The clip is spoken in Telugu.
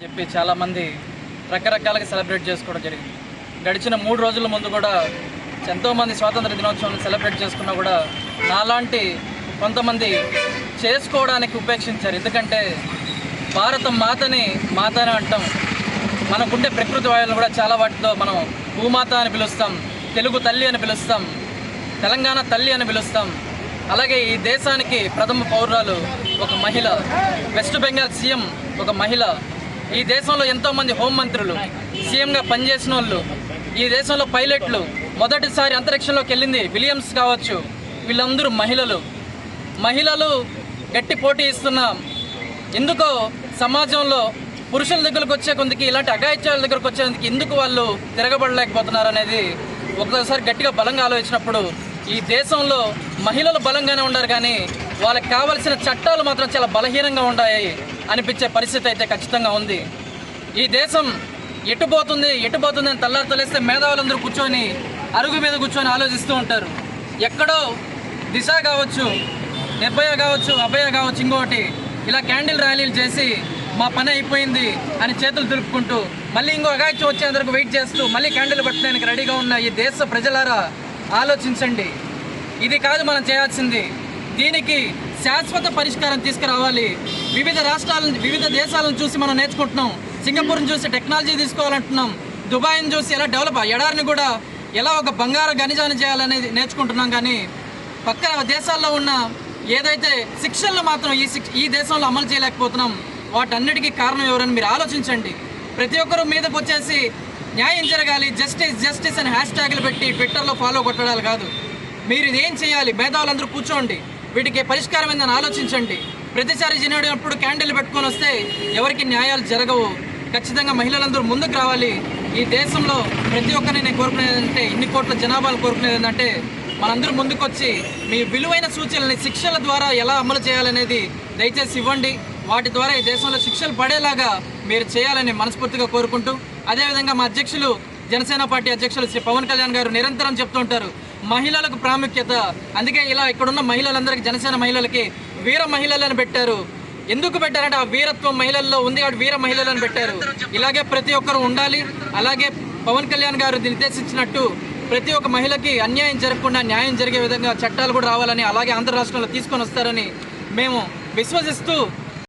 చెప్పి చాలామంది రకరకాలుగా సెలబ్రేట్ చేసుకోవడం జరిగింది. గడిచిన మూడు రోజుల ముందు కూడా ఎంతోమంది స్వాతంత్ర దినోత్సవం సెలబ్రేట్ చేసుకున్నా కూడా నాలాంటి కొంతమంది చేసుకోవడానికి ఉపేక్షించారు. ఎందుకంటే భారత మాతని మాత అంటాం. మనకుండే ప్రకృతి వాయువులను కూడా చాలా వాటితో మనం భూమాత అని పిలుస్తాం తెలుగు తల్లి అని పిలుస్తాం తెలంగాణ తల్లి అని పిలుస్తాం. అలాగే ఈ దేశానికి ప్రథమ పౌరురాలు ఒక మహిళ వెస్ట్ బెంగాల్ సీఎం ఒక మహిళ. ఈ దేశంలో ఎంతోమంది హోంమంత్రులు సీఎంగా పనిచేసిన వాళ్ళు ఈ దేశంలో పైలట్లు మొదటిసారి అంతరిక్షంలోకి వెళ్ళింది విలియమ్స్ కావచ్చు వీళ్ళందరూ మహిళలు. మహిళలు గట్టి పోటీ ఇస్తున్నాం ఎందుకో సమాజంలో పురుషుల దగ్గరకు వచ్చే కొందికి ఇలాంటి అఘాయిత్యాల దగ్గరకు వచ్చేందుకు ఎందుకు వాళ్ళు తిరగబడలేకపోతున్నారు అనేది ఒకసారి గట్టిగా బలంగా ఆలోచించినప్పుడు ఈ దేశంలో మహిళలు బలంగానే ఉన్నారు కానీ వాళ్ళకి కావలసిన చట్టాలు మాత్రం చాలా బలహీనంగా ఉన్నాయి అనిపించే పరిస్థితి అయితే ఖచ్చితంగా ఉంది. ఈ దేశం ఎటుపోతుంది ఎటుపోతుంది అని తల్లారు తలేస్తే మేధావులందరూ కూర్చొని అరుగు మీద కూర్చొని ఆలోచిస్తూ ఉంటారు. ఎక్కడో దిశ కావచ్చు నిర్భయ కావచ్చు అభయ కావచ్చు ఇంకోటి ఇలా క్యాండిల్ ర్యాలీలు చేసి మా పని అయిపోయింది అని చేతులు దులుపుకుంటూ మళ్ళీ ఇంకో అగాయిత్యం వచ్చేందుకు వెయిట్ చేస్తూ మళ్ళీ క్యాండిల్ పట్టడానికి రెడీగా ఉన్న ఈ దేశ ప్రజలారా ఆలోచించండి. ఇది కాదు మనం చేయాల్సింది. దీనికి శాశ్వత పరిష్కారం తీసుకురావాలి. వివిధ రాష్ట్రాలను వివిధ దేశాలను చూసి మనం నేర్చుకుంటున్నాం. సింగపూర్ని చూసి టెక్నాలజీ తీసుకోవాలంటున్నాం. దుబాయ్ని చూసి ఎలా డెవలప్ ఎడారిని కూడా ఎలా ఒక బంగారు గనిజాన్ని చేయాలనేది నేర్చుకుంటున్నాం. కానీ పక్కన దేశాల్లో ఉన్న ఏదైతే శిక్షలను మాత్రం ఈ శిక్ష ఈ దేశంలో అమలు చేయలేకపోతున్నాం వాటన్నిటికీ కారణం ఎవరని మీరు ఆలోచించండి. ప్రతి ఒక్కరు మీదకు వచ్చేసి న్యాయం జరగాలి జస్టిస్ జస్టిస్ అని హ్యాష్ ట్యాగ్లు పెట్టి ట్విట్టర్లో ఫాలో కొట్టడాలు కాదు. మీరు ఇదేం చేయాలి? మేధావులందరూ కూర్చోండి. వీటికి పరిష్కారం ఏందని ఆలోచించండి. ప్రతిసారి జరిగినప్పుడు క్యాండిల్ పెట్టుకొని వస్తే ఎవరికి న్యాయాలు జరగవు. ఖచ్చితంగా మహిళలందరూ ముందుకు రావాలి. ఈ దేశంలో ప్రతి ఒక్కరిని నేను కోరుకునేది అంటే ఇన్ని కోట్ల జనాభాలు కోరుకునేది ఏంటంటే మనందరూ ముందుకొచ్చి మీ విలువైన సూచనల్ని శిక్షల ద్వారా ఎలా అమలు చేయాలనేది దయచేసి ఇవ్వండి. వాటి ద్వారా ఈ దేశంలో శిక్షలు పడేలాగా మీరు చేయాలని మనస్ఫూర్తిగా కోరుకుంటూ అదేవిధంగా మా అధ్యక్షులు జనసేన పార్టీ అధ్యక్షులు శ్రీ పవన్ కళ్యాణ్ గారు నిరంతరం చెప్తుంటారు మహిళలకు ప్రాముఖ్యత. అందుకే ఇలా ఇక్కడున్న మహిళలందరికీ జనసేన మహిళలకి వీర మహిళలను పెట్టారు. ఎందుకు పెట్టారంటే ఆ వీరత్వం మహిళల్లో ఉంది కాబట్టి వీర మహిళలను పెట్టారు. ఇలాగే ప్రతి ఒక్కరు ఉండాలి. అలాగే పవన్ కళ్యాణ్ గారు నిర్దేశించినట్టు ప్రతి ఒక్క మహిళకి అన్యాయం జరగకుండా న్యాయం జరిగే విధంగా చట్టాలు కూడా రావాలని అలాగే ఆంధ్ర రాష్ట్రంలో తీసుకొని వస్తారని మేము విశ్వసిస్తూ